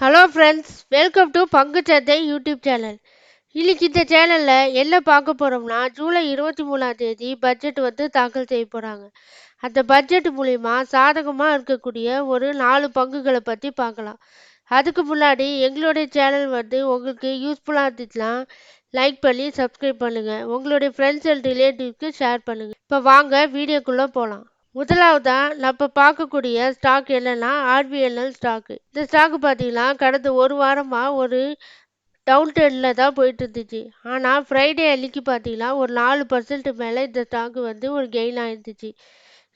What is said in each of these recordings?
Hello friends welcome to பங்குச்சந்தை YouTube channel இன்னைக்கு இந்த சேனலில் என்ன பார்க்க போகிறோம்னா ஜூலை இருபத்தி மூணாம் தேதி பட்ஜெட் வந்து தாக்கல் செய்ய போகிறாங்க அந்த பட்ஜெட் மூலிமா சாதகமாக இருக்கக்கூடிய ஒரு நாலு பங்குகளை பற்றி பார்க்கலாம். அதுக்கு முன்னாடி எங்களுடைய சேனல் வந்து உங்களுக்கு யூஸ்ஃபுல்லாக இருந்துச்சுன்னா லைக் பண்ணி சப்ஸ்கிரைப் பண்ணுங்கள் உங்களுடைய ஃப்ரெண்ட்ஸ் அண்ட் ரிலேட்டிவ்ஸ்க்கு ஷேர் பண்ணுங்கள் இப்போ வாங்க வீடியோக்குள்ளே போகலாம் முதலாவதாக நம்ம பார்க்கக்கூடிய ஸ்டாக் என்னன்னா ஆர்பிஎல்எல் ஸ்டாக்கு இந்த ஸ்டாக்கு பார்த்தீங்கன்னா கடந்த ஒரு வாரமாக ஒரு டவுன் ட்ரெண்டில் தான் போயிட்டு இருந்துச்சு ஆனால் ஃப்ரைடே அன்னைக்கு பார்த்தீங்கன்னா ஒரு நாலு பர்சன்ட் மேலே இந்த ஸ்டாக்கு வந்து ஒரு கெயின் ஆயிருந்துச்சு.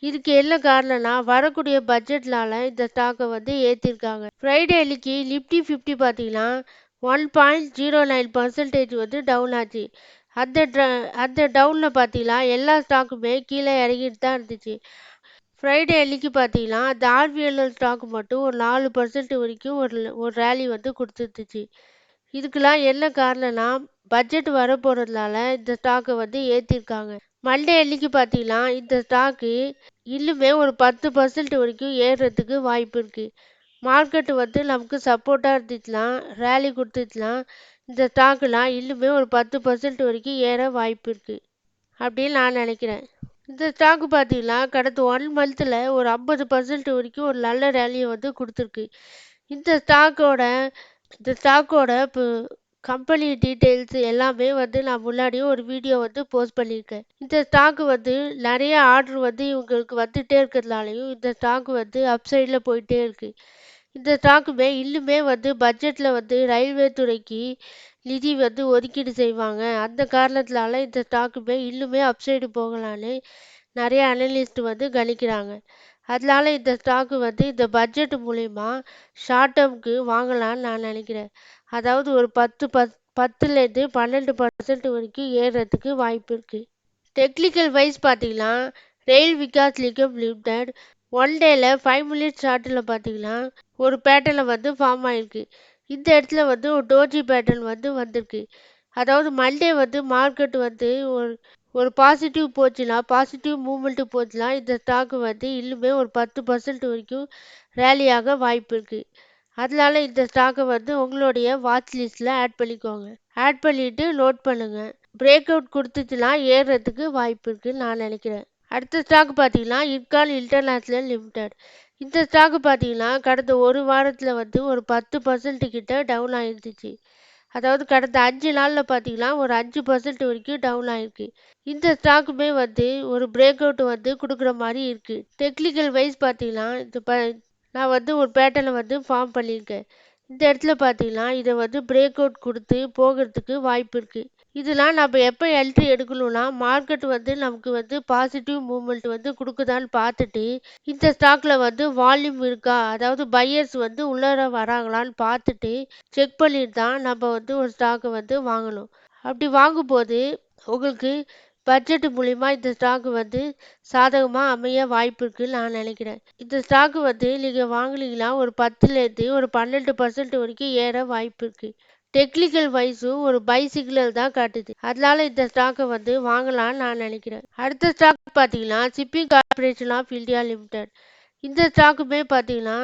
இதுக்கு என்ன காரணம்னா வரக்கூடிய பட்ஜெட்னால இந்த ஸ்டாக்கை வந்து ஏற்றிருக்காங்க ஃப்ரைடே அன்னைக்கு நிஃப்டி ஃபிஃப்டி பார்த்தீங்கன்னா one point zero nine percentage வந்து டவுன் ஆச்சு. அந்த ட்ர- அந்த டவுனில் பார்த்தீங்கன்னா எல்லா ஸ்டாக்குமே கீழே இறங்கிட்டு தான் இருந்துச்சு. ஃப்ரைடே அன்னைக்கு பார்த்தீங்கன்னா அந்த ஆர்பிஎல்எல் ஸ்டாக் மட்டும் ஒரு நாலு பர்சன்ட் வரைக்கும் ஒரு ஒரு ரேலி வந்து கொடுத்துருந்துச்சு. இதுக்கெல்லாம் என்ன காரணம்னா பட்ஜெட் வரப்போகிறதுனால இந்த ஸ்டாக்கை வந்து ஏற்றிருக்காங்க மண்டே அன்னைக்கு பார்த்தீங்கன்னா இந்த ஸ்டாக்கு இன்னுமே ஒரு பத்து பர்சன்ட் வரைக்கும் ஏறுறதுக்கு வாய்ப்பு இருக்குது மார்க்கெட்டு வந்து நமக்கு சப்போர்ட்டாக இருந்துச்சுன்னா ரேலி கொடுத்துச்சுன்னா இந்த ஸ்டாக்குலாம் இன்னுமே ஒரு பத்து பர்சன்ட் வரைக்கும் ஏற வாய்ப்பு இருக்குது அப்படின்னு நான் நினைக்கிறேன். இந்த ஸ்டாக்கு பார்த்தீங்கன்னா கடந்த ஒன் மந்த்தில் ஒரு ஐம்பது பர்சன்ட் வரைக்கும் ஒரு நல்ல ரேலியை வந்து கொடுத்துருக்கு. இந்த ஸ்டாக்கோட இந்த ஸ்டாக்கோட இப்போ கம்பெனி டீட்டெயில்ஸ் எல்லாமே வந்து நான் முன்னாடியே ஒரு வீடியோ வந்து போஸ்ட் பண்ணியிருக்கேன். இந்த ஸ்டாக்கு வந்து நிறைய ஆர்டர் வந்து இவங்களுக்கு வந்துகிட்டே இருக்கிறதுனாலையும் இந்த ஸ்டாக்கு வந்து அப்சைடில் போயிட்டே இருக்குது இந்த ஸ்டாக்குமே இன்னுமே வந்து பட்ஜெட்டில் வந்து ரயில்வே துறைக்கு நிதி வந்து ஒதுக்கீடு செய்வாங்க. அந்த காரணத்தினால இந்த ஸ்டாக்குமே இன்னுமே அப்சைடு போகலான்னு நிறைய அனலிஸ்ட் வந்து கணிக்கிறாங்க. அதனால இந்த ஸ்டாக்கு வந்து இந்த பட்ஜெட் மூலிமா ஷார்ட் டேர்முக்கு வாங்கலாம்னு நான் நினைக்கிறேன். அதாவது ஒரு பத்து பத் பத்துலேருந்து பன்னெண்டு பர்சன்ட் வரைக்கும் ஏறுறதுக்கு வாய்ப்பு இருக்குது டெக்னிக்கல் வைஸ் பார்த்தீங்கன்னா rail Vikas Nigam limited one டேயில் ஃபைவ் மினிட்ஸ் ஷார்ட்டில் பார்த்தீங்கன்னா ஒரு பேட்டர்னில் வந்து ஃபார்ம் ஆயிருக்கு. இந்த இடத்துல வந்து ஒரு டோஜி பேட்டர்ன் வந்து வந்திருக்கு. அதாவது மண்டே வந்து மார்க்கெட் வந்து ஒரு ஒரு பாசிட்டிவ் போச்சுன்னா பாசிட்டிவ் மூமெண்ட்டு போச்சுன்னா இந்த ஸ்டாக்கு வந்து இன்னுமே ஒரு பத்து பர்சன்ட் வரைக்கும் ரேலியாக வாய்ப்பு இருக்குது அதனால இந்த ஸ்டாக்கை வந்து உங்களுடைய வாட்ச் லிஸ்ட்டில் ஆட் பண்ணிக்கோங்க. ஆட் பண்ணிவிட்டு நோட் பண்ணுங்கள் பிரேக் அவுட் கொடுத்துச்சுன்னா ஏறுறதுக்கு வாய்ப்பு இருக்குதுன்னு நான் நினைக்கிறேன். அடுத்த ஸ்டாக் பார்த்தீங்கன்னா இர்கான் இன்டர்நேஷ்னல் லிமிடெட் இந்த ஸ்டாக் பார்த்தீங்கன்னா கடந்த ஒரு வாரத்தில் வந்து ஒரு பத்து பர்சன்ட் கிட்ட டவுன் ஆகிருந்துச்சு அதாவது கடந்த அஞ்சு நாளில் பார்த்தீங்கன்னா ஒரு அஞ்சு பர்சன்ட் வரைக்கும் டவுன் ஆகிருக்கு இந்த ஸ்டாக்குமே வந்து ஒரு பிரேக் அவுட் வந்து கொடுக்குற மாதிரி இருக்குது டெக்னிக்கல் வைஸ் பார்த்தீங்கன்னா இந்த ப நான் வந்து ஒரு பேட்டர்னை வந்து ஃபார்ம் பண்ணியிருக்கேன். இந்த இடத்துல பார்த்தீங்கன்னா இதை வந்து பிரேக் அவுட் கொடுத்து போகிறதுக்கு வாய்ப்பு இருக்குது இதெல்லாம் நம்ம எப்போ என்ட்ரி எடுக்கணும்னா மார்க்கெட் வந்து நமக்கு வந்து பாசிட்டிவ் மூமெண்ட் வந்து கொடுக்குதான்னு பார்த்துட்டு இந்த ஸ்டாக்கில் வந்து வால்யூம் இருக்கா அதாவது பையர்ஸ் வந்து உள்ளார வராங்களான்னு பார்த்துட்டு செக் பண்ணிட்டு தான் நம்ம வந்து ஒரு ஸ்டாக்கை வந்து வாங்கணும். அப்படி வாங்கும்போது உங்களுக்கு பட்ஜெட் மூலிமா இந்த ஸ்டாக் வந்து சாதகமாக அமைய வாய்ப்பு இருக்குன்னு நான் நினைக்கிறேன். இந்த ஸ்டாக் வந்து நீங்கள் வாங்குனீங்கன்னா ஒரு பத்துலேருந்து ஒரு பன்னெண்டு பர்சன்ட் வரைக்கும் ஏற வாய்ப்பு இருக்குது டெக்னிக்கல் வைஸும் ஒரு பை சிக்னல் தான் காட்டுது. அதனால இந்த ஸ்டாக்கை வந்து வாங்கலாம்னு நான் நினைக்கிறேன். அடுத்த ஸ்டாக் பார்த்தீங்கன்னா Shipping Corporation of India Limited இந்த ஸ்டாக்குமே பார்த்தீங்கன்னா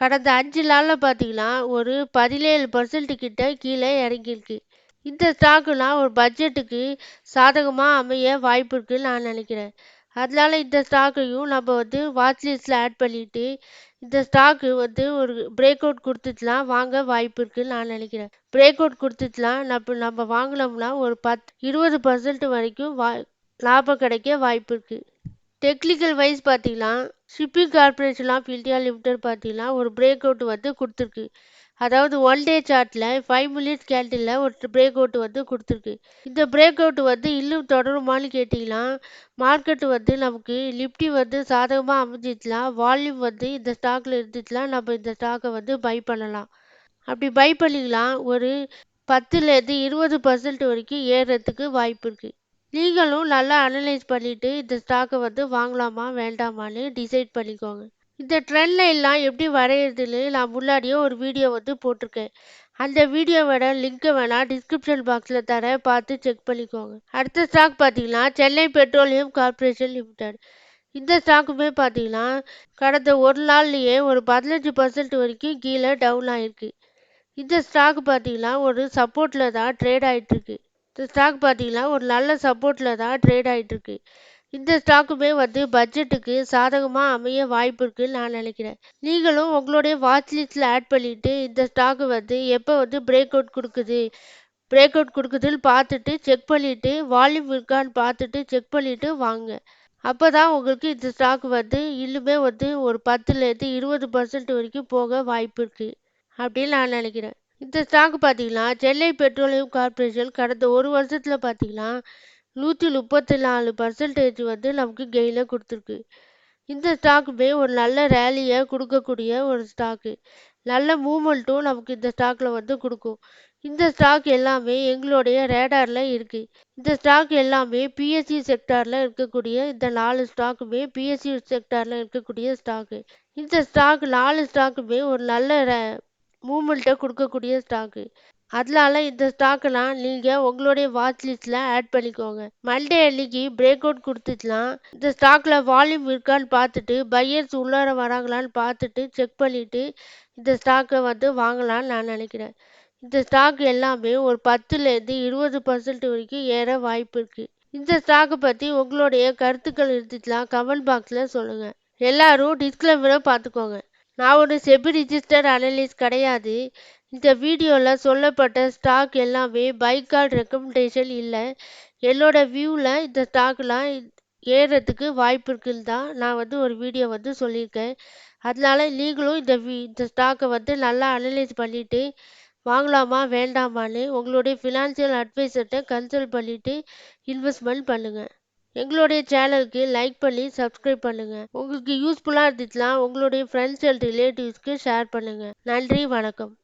கடந்த அஞ்சு நாளில் பார்த்தீங்கன்னா ஒரு பதினேழு பர்சன்ட் கிட்ட கீழே இறங்கியிருக்கு. இந்த ஸ்டாக்குலாம் ஒரு பட்ஜெட்டுக்கு சாதகமாக அமைய வாய்ப்பு இருக்குன்னு நான் நினைக்கிறேன். அதனால இந்த ஸ்டாக்கையும் நம்ம வந்து வாட்ச் லிஸ்ட்டில் ஆட் பண்ணிவிட்டு இந்த ஸ்டாக்கு வந்து ஒரு பிரேக் அவுட் கொடுத்துட்டுலாம் வாங்க வாய்ப்பு இருக்குன்னு நான் நினைக்கிறேன். பிரேக் அவுட் கொடுத்துட்டுலாம் நம்ம நம்ம வாங்கினோம்னா ஒரு பத் இருபது பர்சன்ட் வரைக்கும் வா லாபம் கிடைக்க வாய்ப்பு இருக்குது டெக்னிக்கல் வைஸ் பார்த்தீங்கன்னா Shipping Corporation of India Limited பார்த்தீங்கன்னா ஒரு பிரேக் அவுட் வந்து கொடுத்துருக்கு. அதாவது ஒன் டே சார்ட்டில் ஃபைவ் மினிட்ஸ் கேண்டிலில் ஒரு பிரேக் அவுட் வந்து கொடுத்துருக்கு. இந்த பிரேக் அவுட் வந்து இன்னும் தொடருமான்னு கேட்டிங்கன்னா மார்க்கெட் வந்து நமக்கு நிஃப்டி வந்து சாதகமாக அமைஞ்சிச்சுன்னா வால்யூம் வந்து இந்த ஸ்டாக்கில் இருந்துச்சுன்னா நம்ம இந்த ஸ்டாக்கை வந்து பை பண்ணலாம். அப்படி பை பண்ணிக்கலாம் ஒரு பத்துலேருந்து இருபது பர்சன்ட் வரைக்கும் ஏறுறதுக்கு வாய்ப்பு இருக்குது நீங்களும் நல்லா அனலைஸ் பண்ணிவிட்டு இந்த ஸ்டாக்கை வந்து வாங்கலாமா வேண்டாமான்னு டிசைட் பண்ணிக்கோங்க. இந்த ட்ரெண்ட் லைன்லாம் எப்படி வரைகிறதுன்னு நான் முன்னாடியே ஒரு வீடியோ வந்து போட்டிருக்கேன். அந்த வீடியோவோட லிங்க்கை வேணால் டிஸ்கிரிப்ஷன் பாக்ஸில் தரேன். பார்த்து செக் பண்ணிக்கோங்க. அடுத்த ஸ்டாக் பார்த்தீங்கன்னா சென்னை பெட்ரோலியம் கார்பரேஷன் லிமிடெட் இந்த ஸ்டாக்குமே பார்த்தீங்கன்னா கடந்த ஒரு நாள்லேயே ஒரு பதினஞ்சு பர்சன்ட் வரைக்கும் கீழே டவுன் ஆகிருக்கு இந்த ஸ்டாக் பார்த்தீங்கன்னா ஒரு சப்போர்ட்டில் தான் ட்ரேட் ஆகிட்டுருக்கு இந்த ஸ்டாக் பார்த்தீங்கன்னா ஒரு நல்ல சப்போர்ட்டில் தான் ட்ரேட் ஆகிட்டுருக்கு இந்த ஸ்டாக்குமே வந்து பட்ஜெட்டுக்கு சாதகமாக அமைய வாய்ப்பு இருக்குன்னு நான் நினைக்கிறேன். நீங்களும் உங்களுடைய வாட்ச் லிஸ்ட்டில் ஆட் பண்ணிவிட்டு இந்த ஸ்டாக்கு வந்து எப்போ வந்து பிரேக் அவுட் கொடுக்குது பிரேக் அவுட் கொடுக்குதுன்னு பார்த்துட்டு செக் பண்ணிவிட்டு வால்யூம் இருக்கான்னு பார்த்துட்டு செக் பண்ணிவிட்டு வாங்க. அப்போ தான் உங்களுக்கு இந்த ஸ்டாக் வந்து இன்னுமே வந்து ஒரு பத்துலேருந்து இருபது பர்சன்ட் வரைக்கும் போக வாய்ப்பு இருக்குது அப்படின்னு நான் நினைக்கிறேன். இந்த ஸ்டாக் பார்த்தீங்கன்னா சென்னை பெட்ரோலியம் கார்பரேஷன் கடந்த ஒரு வருஷத்தில் பார்த்தீங்கன்னா நூற்றி முப்பத்தி நாலு பர்சன்டேஜ் வந்து நமக்கு கெயினை கொடுத்துருக்கு. இந்த ஸ்டாக்குமே ஒரு நல்ல ரேலியை கொடுக்கக்கூடிய ஒரு ஸ்டாக்கு நல்ல மூமெண்ட்டும் நமக்கு இந்த ஸ்டாக்கில் வந்து கொடுக்கும். இந்த ஸ்டாக் எல்லாமே எங்களுடைய ரேடாரில் இருக்குது இந்த ஸ்டாக் எல்லாமே பிஎஸ்சி செக்டாரில் இருக்கக்கூடிய இந்த நாலு ஸ்டாக்குமே பிஎஸ்சி செக்டாரில் இருக்கக்கூடிய ஸ்டாக்கு இந்த ஸ்டாக் நாலு ஸ்டாக்குமே ஒரு நல்ல மூமெண்ட்டை கொடுக்கக்கூடிய ஸ்டாக்கு அதனால இந்த ஸ்டாக்கெல்லாம் நீங்கள் உங்களுடைய வாட்ச் லிஸ்ட்டில் ஆட் பண்ணிக்கோங்க. மண்டே அன்னைக்கு பிரேக் அவுட் கொடுத்துச்சுன்னா இந்த ஸ்டாக்கில் வால்யூம் இருக்கான்னு பார்த்துட்டு பையர்ஸ் உள்ளார வராங்களான்னு பார்த்துட்டு செக் பண்ணிவிட்டு இந்த ஸ்டாக்கை வந்து வாங்கலான்னு நான் நினைக்கிறேன். இந்த ஸ்டாக் எல்லாமே ஒரு பத்துலேருந்து இருபது பர்சன்ட் வரைக்கும் ஏற வாய்ப்பு இருக்குது இந்த ஸ்டாக்கை பற்றி உங்களுடைய கருத்துக்கள் இருந்துச்சுன்னா கமெண்ட் பாக்ஸில் சொல்லுங்கள் எல்லாரும் டிஸ்கிளைமரை பார்த்துக்கோங்க. நான் ஒரு செபி ரிஜிஸ்டர் அனலிஸ்ட் கிடையாது. இந்த வீடியோவில் சொல்லப்பட்ட ஸ்டாக் எல்லாமே பைக்கால் ரெக்கமெண்டேஷன் இல்லை. என்னோட வியூவில் இந்த ஸ்டாக்லாம் ஏறுறதுக்கு வாய்ப்பு இருக்குன்னு தான் நான் வந்து ஒரு வீடியோ வந்து சொல்லியிருக்கேன். அதனால நீங்களும் இந்த வீ இந்த ஸ்டாக்கை வந்து நல்லா அனலைஸ் பண்ணிவிட்டு வாங்கலாமா வேண்டாமான்னு உங்களுடைய ஃபினான்ஷியல் அட்வைசர்கிட்ட கன்சல்ட் பண்ணிவிட்டு இன்வெஸ்ட்மெண்ட் பண்ணுங்கள் எங்களுடைய சேனலுக்கு லைக் பண்ணி சப்ஸ்கிரைப் பண்ணுங்கள் உங்களுக்கு யூஸ்ஃபுல்லாக இருந்துச்சுன்னா உங்களுடைய ஃப்ரெண்ட்ஸ் அண்ட் ரிலேட்டிவ்ஸ்க்கு ஷேர் பண்ணுங்கள் நன்றி வணக்கம்.